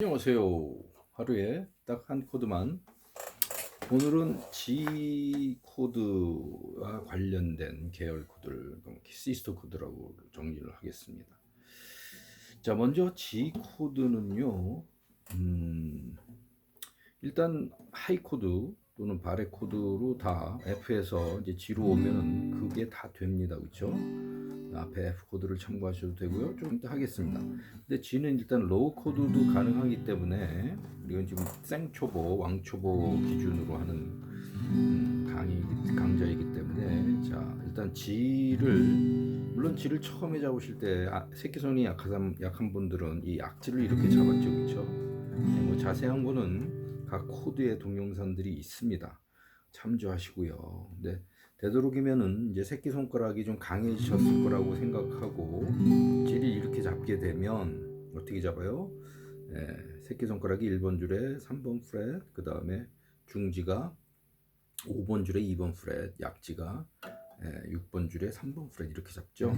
안녕하세요. 하루에 딱 한 코드만. 오늘은 G 코드와 관련된 계열 코드를 시스터 코드라고 정리를 하겠습니다. 자, 먼저 G 코드는요. 음, 일단 하이 코드 또는 바레 코드로 다 F에서 이제 G로 오면은 그게 다 됩니다. 그렇죠? 앞에 F 코드를 참고하셔도 되고요. 좀 이따 하겠습니다. 근데 G는 일단 로우 코드도 가능하기 때문에 이건 지금 생초보, 왕초보 기준으로 하는 음, 강의 강좌이기 때문에 자 일단 G를 물론 G를 처음에 잡으실 때 아, 새끼손이 약한 약한 분들은 이 악지를 이렇게 잡았죠, 그렇죠? 뭐 자세한 거는 각 코드의 동영상들이 있습니다. 참조하시고요. 근데 되도록이면은 이제 새끼 손가락이 좀 강해지셨을 거라고 생각하고 질이 이렇게 잡게 되면 어떻게 잡아요? 예, 새끼 손가락이 1번 줄에 3번 프렛, 그 다음에 중지가 5번 줄에 2번 프렛, 약지가 예, 6번 줄에 3번 프렛 이렇게 잡죠.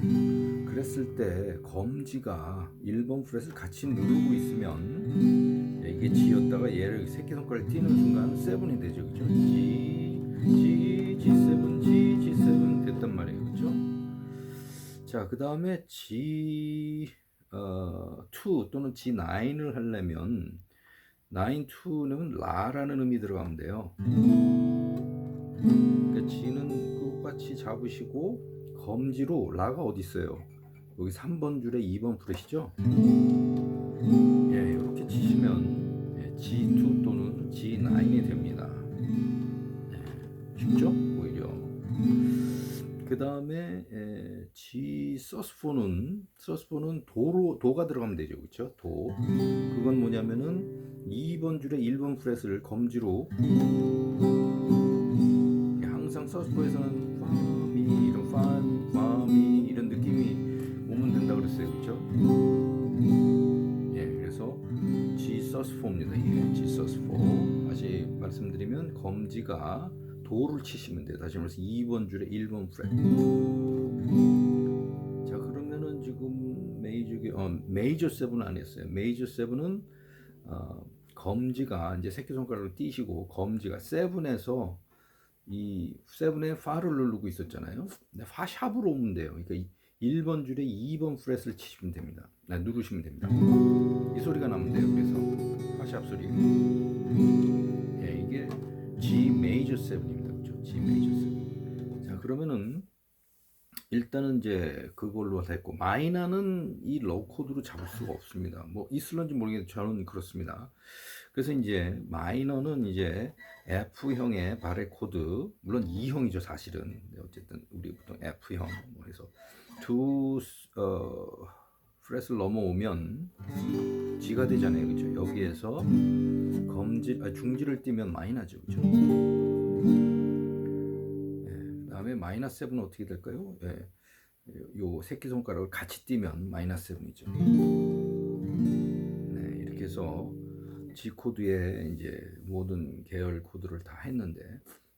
그랬을 때 검지가 1번 프렛을 같이 누르고 있으면 예, 이게 G였다가 얘를 새끼 손가락 띄는 순간 7이 되죠, 그죠? G, G, G7, G, G7 됐단 말이에요, 그죠? 자, 그 다음에 G 어, 2 또는 G9을 하려면 9, 2는 라라는 의미 들어가면 돼요. 그러니까 G는 똑같이 잡으시고 검지로 라가 어디 있어요? 여기 3번 줄에 2번 프렛이죠? 다음에 G 서스포는 서스포는 도로 도가 들어가면 되죠, 그렇죠? 도. 그건 뭐냐면은 2번 줄에 1번 프렛을 검지로 항상 서스포에서는 파미 이런 판 파미 이런 느낌이 오면 된다 그랬어요, 그렇죠? 예, 그래서 G 서스포입니다. 이게 G 서스포. 다시 말씀드리면 검지가 도를 치시면 돼요. 다시 말해서 2번 줄에 1번 프렛. 자 그러면은 지금 메이저 어, 메이저 세븐은 안 했어요. 메이저 세븐은 어, 검지가 이제 새끼 손가락을 띄시고 검지가 세븐에서 이 세븐에 파를 누르고 있었잖아요. 근데 파 샵으로 오면 돼요. 그러니까 1번 줄에 2번 프렛을 치시면 됩니다. 아, 누르시면 됩니다. 이 소리가 나면 돼요. 그래서 파샵 소리. 세븐입니다. 그렇죠? G 메이저 세븐. 자, 그러면은 일단은 이제 그걸로 됐고 마이너는 이 로우 코드로 잡을 수가 없습니다. 뭐 있을런지 모르겠는데 저는 그렇습니다. 그래서 이제 마이너는 이제 F형의 바레 코드 물론 2형이죠 사실은 어쨌든 우리 보통 F형 뭐 해서 두 어, 프렛을 넘어오면 G가 되잖아요 그죠 여기에서 검지 아, 중지를 띄면 마이너죠 그죠 마이너스 7은 어떻게 될까요 예, 요 새끼 손가락을 같이 띄면 마이너스 7이죠 네, 이렇게 해서 G 코드에 이제 모든 계열 코드를 다 했는데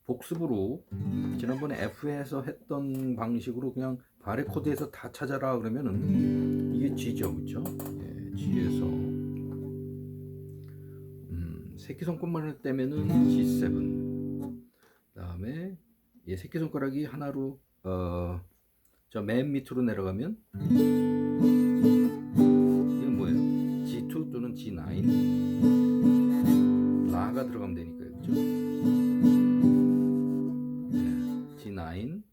복습으로 지난번에 F에서 했던 방식으로 그냥 바레 코드에서 다 찾아라 그러면은 이게 G죠, 그렇죠? 예, G에서 음, 새끼 손가락을 떼면은 G7. 그다음에 이 새끼 손가락이 하나로 어, 저맨 밑으로 내려가면 이건 뭐예요? G2 또는 G9. 라가 들어가면 되니까요, 그렇죠? G9.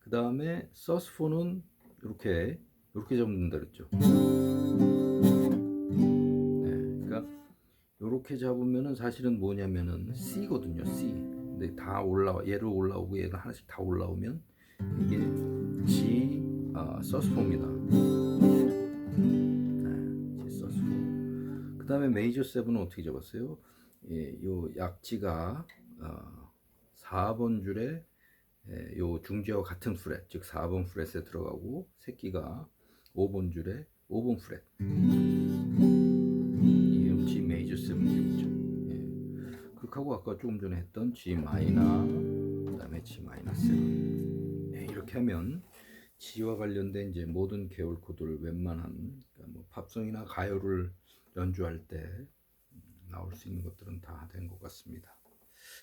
그 다음에 서스포는 이렇게 이렇게 잡는다 그랬죠. 네, 그러니까 이렇게 잡으면은 사실은 뭐냐면은 C거든요, C. 근데 다 올라와 얘를 올라오고 얘를 하나씩 다 올라오면 이게 G 어, 서스포입니다. 네, G 서스포. 그 다음에 메이저 세븐은 어떻게 잡았어요? 예, 요 약지가 어, 4번 줄에 예, 요 중지와 같은 프렛, 즉 4번 프렛에 들어가고 새끼가 5번 줄에 5번 프렛. 그하고 아까 조금 전에 했던 G 마이너, 그다음에 G 마이너 7. 예, 이렇게 하면 G와 관련된 이제 모든 계열 코드를 웬만한 그러니까 뭐 팝송이나 가요를 연주할 때 음, 나올 수 있는 것들은 다 된 것 같습니다.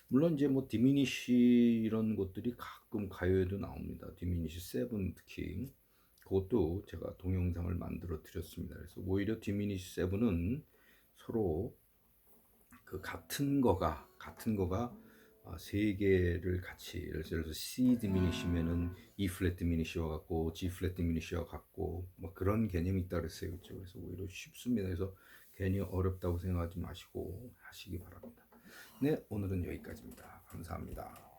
물론 이제 뭐 디미니시 이런 것들이 가끔 가요에도 나옵니다. 디미니시 세븐 특히 그것도 제가 동영상을 만들어 드렸습니다. 그래서 오히려 디미니시 세븐은 서로 그 같은 거가 같은 거가 아, 세 개를 같이 예를 들어서 C 디미니시면은 E 플랫 디미니시와 같고 G 플랫 디미니시와 같고 뭐 그런 개념이 있다 그랬어요. 그렇죠? 그래서 오히려 쉽습니다. 그래서 괜히 어렵다고 생각하지 마시고 하시기 바랍니다. 네, 오늘은 여기까지입니다. 감사합니다.